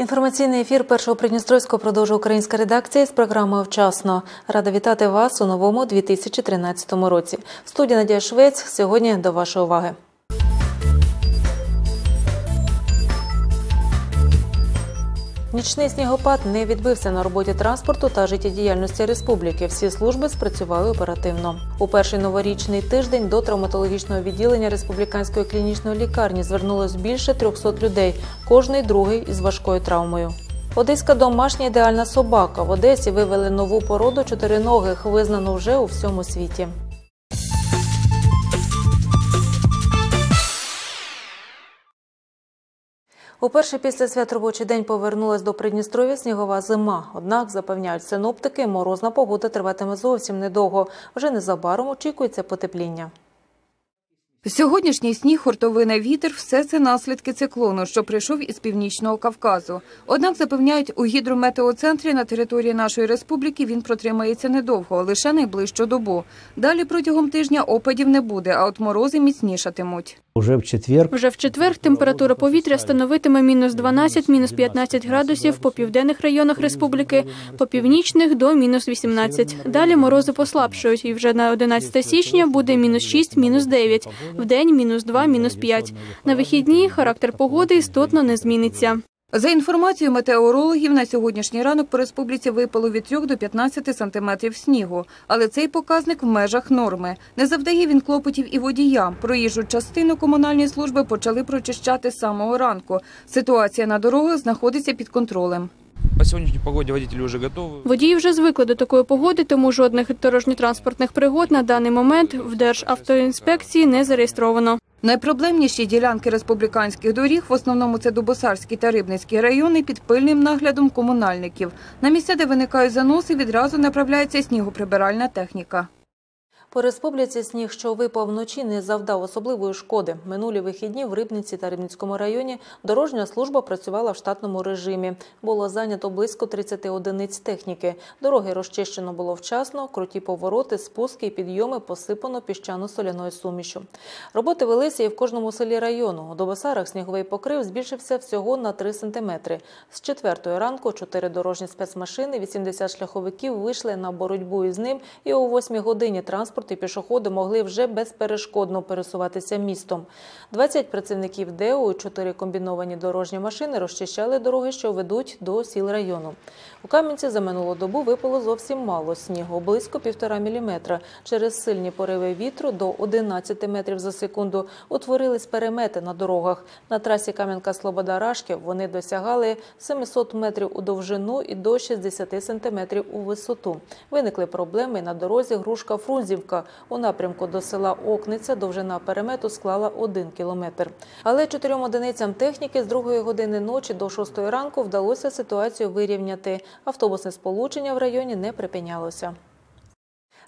Інформаційний ефір першого Придністровського продовжує українська редакція з програмою Вчасно. Рада вітати вас у новому 2013 році. В студії Надія Швець сьогодні до вашої уваги. Нічний снігопад не відбився на роботі транспорту та життєдіяльності республіки. Всі служби спрацювали оперативно. У перший новорічний тиждень до травматологічного відділення республіканської клінічної лікарні звернулось більше 300 людей, кожний другий із важкою травмою. Одеська домашня ідеальна собака. В Одесі вивели нову породу чотириногих, визнану вже у всьому світі. У перший після свят робочий день повернулась до Придністров'я снігова зима. Однак, запевняють синоптики, морозна погода триватиме зовсім недовго. Вже незабаром очікується потепління. Сьогоднішній сніг, хуртовина, вітер – все це наслідки циклону, що прийшов із Північного Кавказу. Однак, запевняють, у гідрометеоцентрі на території нашої республіки він протримається недовго, лише найближчу добу. Далі протягом тижня опадів не буде, а от морози міцнішатимуть. Уже в четвер Вже в четвер температура повітря становитиме мінус 12, мінус 15 градусів по південних районах республіки, по північних до мінус 18. Далі морози послабшують, і вже на 11 січня буде мінус 6, мінус 9, в день мінус 2, мінус 5. На вихідні характер погоди істотно не зміниться. За інформацією метеорологів, на сьогоднішній ранок по республіці випало від 3 до 15 сантиметрів снігу. Але цей показник в межах норми. Не завдає він клопотів і водіям. Проїжджу частину комунальні служби почали прочищати з самого ранку. Ситуація на дорогах знаходиться під контролем. По сегодняшней погоде водители уже готовы. Водії вже звикли до такої погоди, тому жодних дорожньо-транспортних пригод на даний момент в Державтоінспекції не зареєстровано. Найпроблемніші ділянки республіканських доріг, в основному це Дубосарський та Рибницький райони, під пильним наглядом комунальників. На місця, де виникають заноси, відразу направляється снігоприбиральна техніка. По республіці сніг, що випав вночі, не завдав особливої шкоди. Минулі вихідні в Рибниці та Рибницькому районі дорожня служба працювала в штатному режимі. Було зайнято близько 30 одиниць техніки. Дороги розчищено було вчасно, круті повороти, спуски і підйоми посипано піщано-соляною сумішю. Роботи велися і в кожному селі району. У Добосарах сніговий покрив збільшився всього на 3 сантиметри. З четвертої ранку чотири дорожні спецмашини, 80 шляховиків вийшли на боротьбу із ним, і о 8 годині транспорт і пішоходи могли вже безперешкодно пересуватися містом. 20 працівників ДЕО і 4 комбіновані дорожні машини розчищали дороги, що ведуть до сіл району. У Кам'янці за минулу добу випало зовсім мало снігу, близько півтора міліметра. Через сильні пориви вітру до 11 метрів за секунду утворились перемети на дорогах. На трасі Кам'янка-Слобода-Рашків вони досягали 700 метрів у довжину і до 60 сантиметрів у висоту. Виникли проблеми на дорозі Грушка-Фрунзівка. У напрямку до села Окниця довжина перемету склала 1 кілометр. Але чотирьом одиницям техніки з другої години ночі до 6 ранку вдалося ситуацію вирівняти. Автобусне сполучення в районі не припинялося.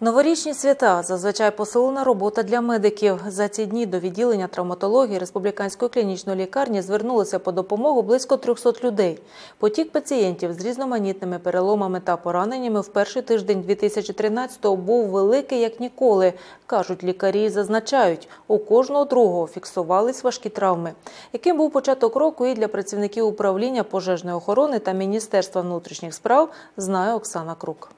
Новорічні свята зазвичай посилена робота для медиків. За ці дні до відділення травматології Республіканської клінічної лікарні звернулося по допомогу близько 300 людей. Потік пацієнтів з різноманітними переломами та пораненнями в перший тиждень 2013-го був великий як ніколи. Кажуть, лікарі зазначають, у кожного другого фіксувались важкі травми. Яким був початок року і для працівників управління пожежної охорони та Міністерства внутрішніх справ, знає Оксана Крук.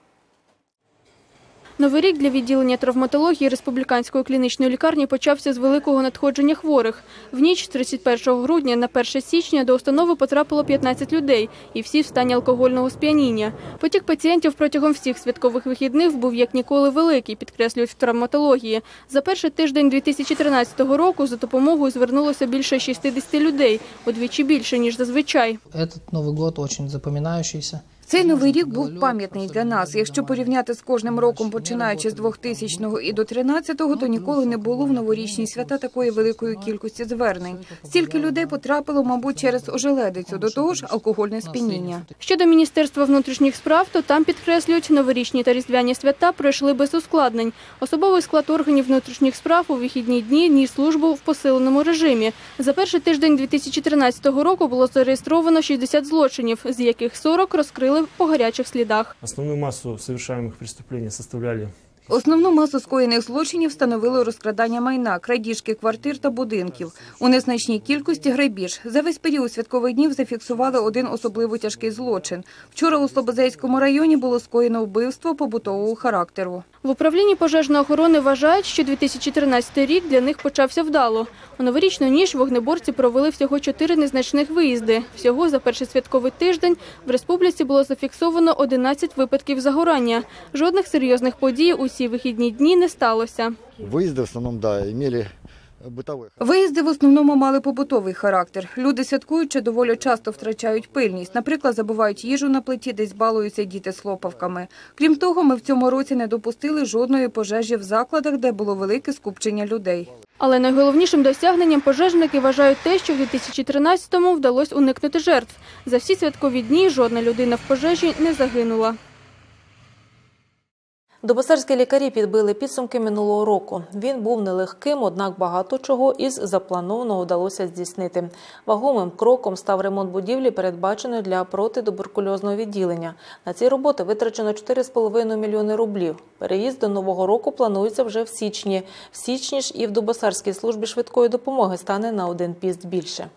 Новий рік для відділення травматології Республіканської клінічної лікарні почався з великого надходження хворих. В ніч з 31 грудня на 1 січня до установи потрапило 15 людей, і всі в стані алкогольного сп'яніння. Потік пацієнтів протягом всіх святкових вихідних був як ніколи великий, підкреслюють в травматології. За перший тиждень 2013 року за допомогою звернулося більше 60 людей, удвічі більше, ніж зазвичай. Этот Новый год очень запоминающийся. Цей новий рік був пам'ятний для нас. Якщо порівняти з кожним роком, починаючи з 2000-го і до 13-го, то ніколи не було в новорічні свята такої великої кількості звернень. Стільки людей потрапило, мабуть, через ожеледицю, до того ж алкогольне сп'яніння. Щодо Міністерства внутрішніх справ, то там підкреслюють, новорічні та різдвяні свята пройшли без ускладнень. Особовий склад органів внутрішніх справ у вихідні дні ніс службу в посиленому режимі. За перший тиждень 2013 року було зареєстровано 60 злочинів, з яких 40 розкрили по гарячих слідах. Основну масу совершаемых преступлений составляли Основну масу скоєних злочинів становило розкрадання майна, крадіжки квартир та будинків. У незначній кількості грабіж. За весь період святкових днів зафіксували один особливо тяжкий злочин. Вчора у Слободзейському районі було скоєно вбивство побутового характеру. В управлінні пожежної охорони вважають, що 2013 рік для них почався вдало. У новорічну ніч вогнеборці провели всього чотири незначних виїзди. Всього за перший святковий тиждень в республіці було зафіксовано 11 випадків загорання. Жодних серйозних подій у ці вихідні дні не сталося. Выезды в основном, да, имели бытовой характер. Виїзди в основному мали побутовий характер. Люди святкуючи доволі часто втрачають пильність. Наприклад, забувають їжу на плиті, десь балуються діти з хлопавками. Крім того, ми в цьому році не допустили жодної пожежі в закладах, де було велике скупчення людей. Але найголовнішим досягненням пожежники вважають те, що в 2013-му вдалося уникнути жертв. За всі святкові дні жодна людина в пожежі не загинула. Добосарські лікарі підбили підсумки минулого року. Він був нелегким, однак багато чого із запланованого вдалося здійснити. Вагомим кроком став ремонт будівлі, передбаченої для протитуберкульозного відділення. На ці роботи витрачено 4,5 мільйони рублів. Переїзд до нового року планується вже в січні. В січні ж і в Добосарській службі швидкої допомоги стане на один піст більше.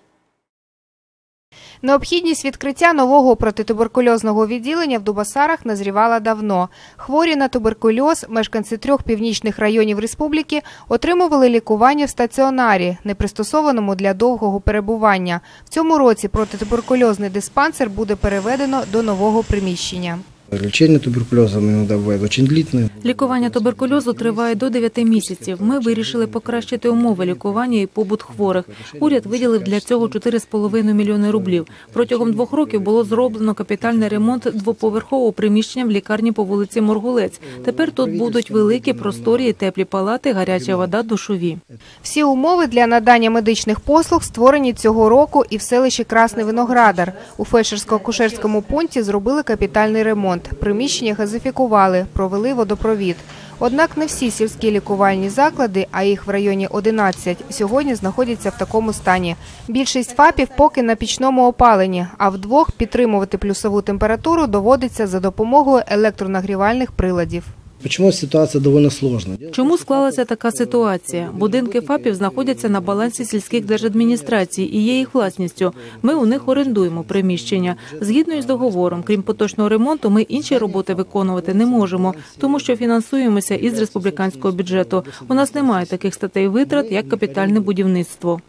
Необхідність відкриття нового протитуберкульозного відділення в Дубасарах назрівала давно. Хворі на туберкульоз, мешканці трьох північних районів республіки, отримували лікування в стаціонарі, не пристосованому для довгого перебування. В цьому році протитуберкульозний диспансер буде переведено до нового приміщення. Лечение туберкулезом иногда бывает очень длительное. Лікування туберкульозу триває до 9 місяців. Ми вирішили покращити умови лікування і побут хворих. Уряд виділив для цього 4,5 мільйони рублів. Протягом двох років було зроблено капітальний ремонт двоповерхового приміщення в лікарні по вулиці Моргулець. Тепер тут будуть великі просторі і теплі палати, гаряча вода, душові. Всі умови для надання медичних послуг створені цього року і в селищі Красний Виноградар. У фельдшерсько-акушерському пункті зробили капітальний ремонт. Приміщення газифікували, провели водопровід. Однак не всі сільські лікувальні заклади, а їх в районі 11, сьогодні знаходяться в такому стані. Більшість ФАПів поки на пічному опаленні, а вдвох підтримувати плюсову температуру доводиться за допомогою електронагрівальних приладів. Почему ситуация довольно сложная? Чому склалася така ситуація? Будинки ФАПів знаходяться на балансі сільських держадміністрацій і є їх власністю. Ми у них орендуємо приміщення. Згідно із договором, крім поточного ремонту, ми інші роботи виконувати не можемо, тому що фінансуємося із республіканського бюджету. У нас немає таких статей витрат, як капітальне будівництво.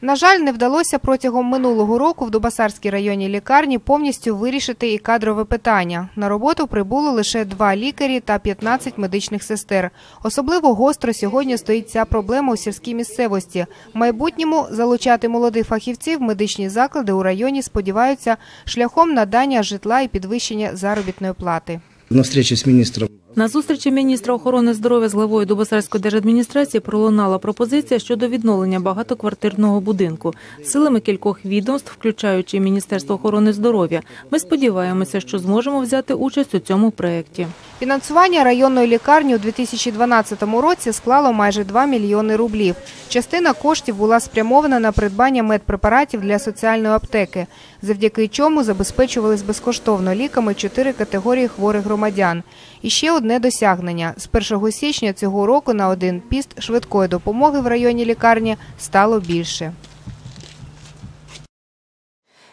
На жаль, не вдалося протягом минулого року в Дубасарській районній лікарні повністю вирішити і кадрове питання. На роботу прибуло лише два лікарі та 15 медичних сестер. Особливо гостро сьогодні стоїть ця проблема у сільській місцевості. В майбутньому залучати молодих фахівців медичні заклади у районі сподіваються шляхом надання житла і підвищення заробітної плати. На встрече с министром На зустрічі міністра охорони здоров'я з главою Дубосарської держадміністрації пролунала пропозиція щодо відновлення багатоквартирного будинку силами кількох відомств, включаючи Міністерство охорони здоров'я. Ми сподіваємося, що зможемо взяти участь у цьому проєкті. Фінансування районної лікарні у 2012 році склало майже 2 мільйони рублів. Частина коштів була спрямована на придбання медпрепаратів для соціальної аптеки, завдяки чому забезпечувались безкоштовно ліками чотири категорії хворих громадян. І ще одне досягнення. З 1 січня цього року на один піст швидкої допомоги в районі лікарні стало більше.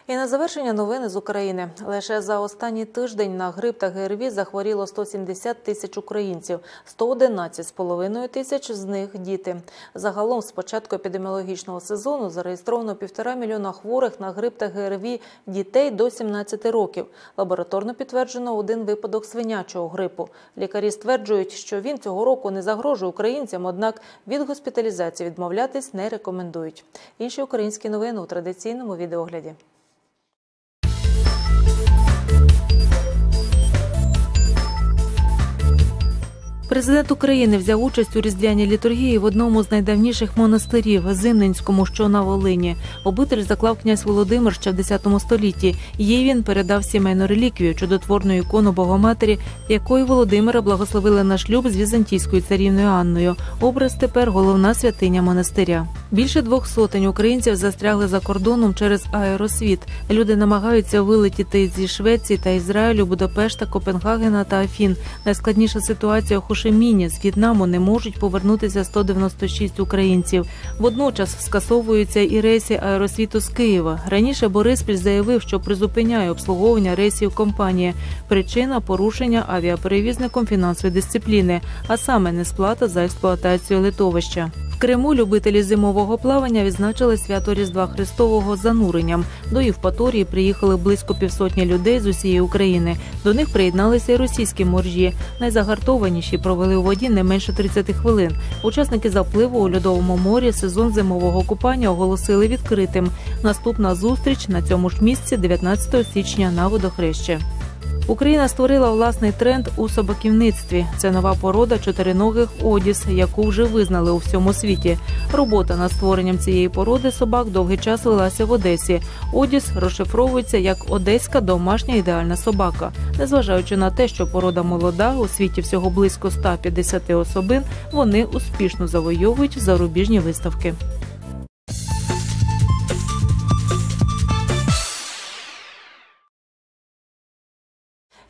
І на завершення новини з України. Лише за останній тиждень на грип та ГРВІ захворіло 170 тисяч українців, 111,5 тисяч з них діти. Загалом з початку епідеміологічного сезону зареєстровано півтора мільйона хворих на грип та ГРВІ дітей до 17 років. Лабораторно підтверджено один випадок свинячого грипу. Лікарі стверджують, що він цього року не загрожує українцям, однак від госпіталізації відмовлятись не рекомендують. Інші українські новини у традиційному відеогляді. Президент України взяв участь у різдвяній літургії в одному з найдавніших монастирів Зимненському, що на Волині. Обитель заклав князь Володимир ще в 10 столітті. Їй він передав сімейну реліквію, чудотворну ікону Богоматері, якою Володимира благословили на шлюб з візантійською царівною Анною. Образ тепер головна святиня монастиря. Більше двох сотень українців застрягли за кордоном через аеросвіт. Люди намагаються вилетіти зі Швеції та Ізраїлю, Будапешта, Копенгагена та Афін. Найскладніша ситуація у Хошиміні. З В'єтнаму не можуть повернутися 196 українців. Водночас скасовуються і рейси аеросвіту з Києва. Раніше Бориспіль заявив, що призупиняє обслуговування рейсів компанії. Причина порушення авіаперевізником фінансової дисципліни, а саме несплата за експлуатацію литовища. В Криму любителі зимового плавання відзначили свято Різдва Христового зануренням. До Євпаторії приїхали близько півсотні людей з усієї України. До них приєдналися й російські моржі. Найзагартованіші провели у воді не менше 30 хвилин. Учасники запливу у льодовому морі сезон зимового купання оголосили відкритим. Наступна зустріч на цьому ж місці 19 січня на водохрещі. Україна створила власний тренд у собаківництві. Це нова порода чотириногих одіс, яку вже визнали у всьому світі. Робота над створенням цієї породи собак довгий час велася в Одесі. Одіс розшифровується як одеська домашня ідеальна собака. Незважаючи на те, що порода молода, у світі всього близько 150 особин, вони успішно завойовують зарубіжні виставки.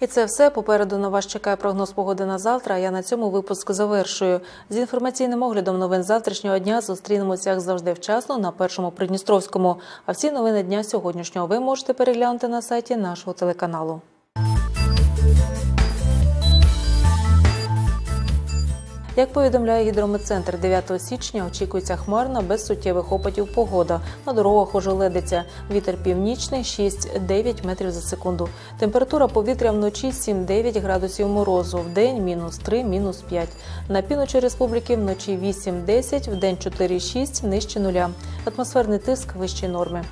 І це все. Попереду на вас чекає прогноз погоди на завтра. а Я на цьому випуск завершую. З інформаційним оглядом новин завтрашнього дня зустрінемося як завжди вчасно на першому Придністровському. А всі новини дня сьогоднішнього ви можете переглянути на сайті нашого телеканалу. Як повідомляє гідрометцентр, 9 січня очікується хмарна без суттєвих опадів погода. На дорогах ожеледиться. Вітер північний 6-9 метрів за секунду. Температура повітря вночі 7-9 градусів морозу, в день мінус 3, мінус 5. На півночі республіки вночі 8-10, в день 4-6, нижче нуля. Атмосферний тиск вищі норми.